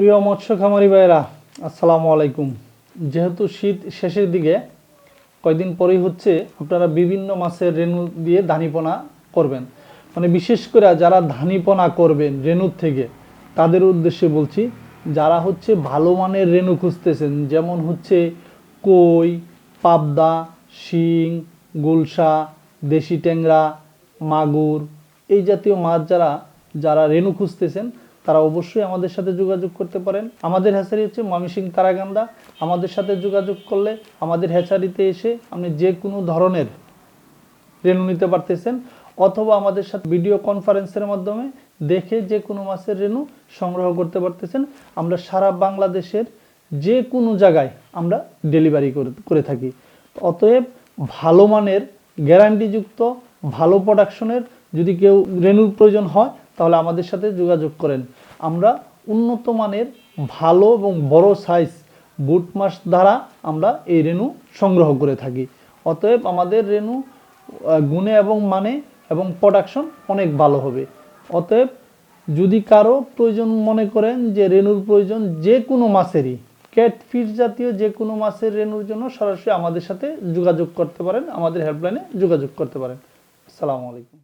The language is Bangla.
প্রিয় মৎস্য খামারি ভাইরা আসসালামু আলাইকুম। যেহেতু শীত শেষের দিকে কয়দিন পরেই হচ্ছে আপনারা বিভিন্ন মাছের রেণু দিয়ে ধানিপনা করবেন। মানে বিশেষ করে যারা ধানিপনা করবেন রেণুর থেকে, তাদের উদ্দেশ্যে বলছি, যারা হচ্ছে ভালো মানের রেণু খুঁজতেছেন, যেমন হচ্ছে কই, পাবদা, শিং, গুলশা, দেশি ট্যাংরা, মাগুর, এই জাতীয় মাছ যারা যারা রেণু খুঁজতেছেন তারা অবশ্যই আমাদের সাথে যোগাযোগ করতে পারেন। আমাদের হ্যাচারি হচ্ছে ময়মনসিং তারাগান্দা। আমাদের সাথে যোগাযোগ করলে আমাদের হ্যাচারিতে এসে আপনি যে কোনো ধরনের রেণু নিতে পারতেছেন, অথবা আমাদের সাথে ভিডিও কনফারেন্সের মাধ্যমে দেখে যে কোনো মাছের রেণু সংগ্রহ করতে পারতেছেন। আমরা সারা বাংলাদেশের যে কোনো জায়গায় আমরা ডেলিভারি করে করে থাকি। অতএব ভালো মানের গ্যারান্টিযুক্ত, ভালো প্রোডাকশনের যদি কেউ রেণুর প্রয়োজন হয় তাহলে আমাদের সাথে যোগাযোগ করেন। আমরা উন্নত মানের ভালো এবং বড় সাইজ বুট মাস দ্বারা আমরা এই রেণু সংগ্রহ করে থাকি। অতএব আমাদের রেণু গুণে এবং মানে এবং প্রোডাকশন অনেক ভালো হবে। অতএব যদি কারও প্রয়োজন মনে করেন যে রেণুর প্রয়োজন যে কোনো মাছেরই ক্যাটফিশ জাতীয় যে কোনো মাছের রেণুর জন্য সরাসরি আমাদের সাথে যোগাযোগ করতে পারেন, আমাদের হেল্পলাইনে যোগাযোগ করতে পারেন। আসসালামু আলাইকুম।